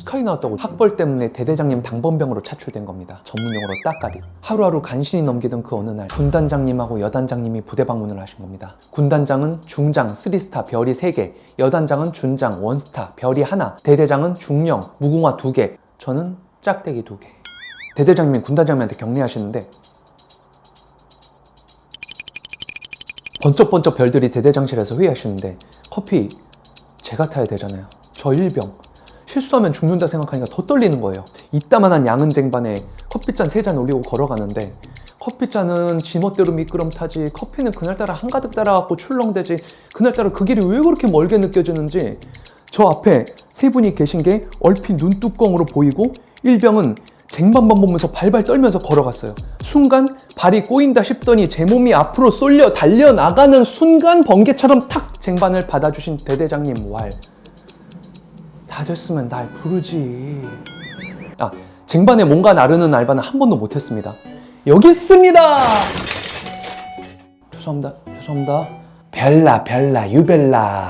스카이 나왔다고 학벌 때문에 대대장님 당번병으로 차출된 겁니다. 전문용어로 따까리. 하루하루 간신히 넘기던 그 어느 날 군단장님하고 여단장님이 부대 방문을 하신 겁니다. 군단장은 중장 3스타 별이 3개, 여단장은 준장 1스타 별이 하나, 대대장은 중령 무궁화 2개, 저는 짝대기 2개. 대대장님이 군단장님한테 격려하시는데 번쩍번쩍 별들이 대대장실에서 회의하시는데 커피 제가 타야 되잖아요. 저 일병. 실수하면 죽는다 생각하니까 더 떨리는 거예요. 이따만한 양은 쟁반에 커피잔 세 잔 올리고 걸어가는데 커피잔은 지멋대로 미끄럼 타지 커피는 그날따라 한가득 따라갖고 출렁대지 그날따라 그 길이 왜 그렇게 멀게 느껴지는지 저 앞에 세 분이 계신 게 얼핏 눈뚜껑으로 보이고 일병은 쟁반만 보면서 발발 떨면서 걸어갔어요. 순간 발이 꼬인다 싶더니 제 몸이 앞으로 쏠려 달려나가는 순간 번개처럼 탁 쟁반을 받아주신 대대장님 왈. 다 됐으면 날 부르지. 아, 쟁반에 뭔가 나르는 알바는 한 번도 못했습니다. 여기 있습니다! 죄송합니다. 죄송합니다. 별나, 별나, 유별나.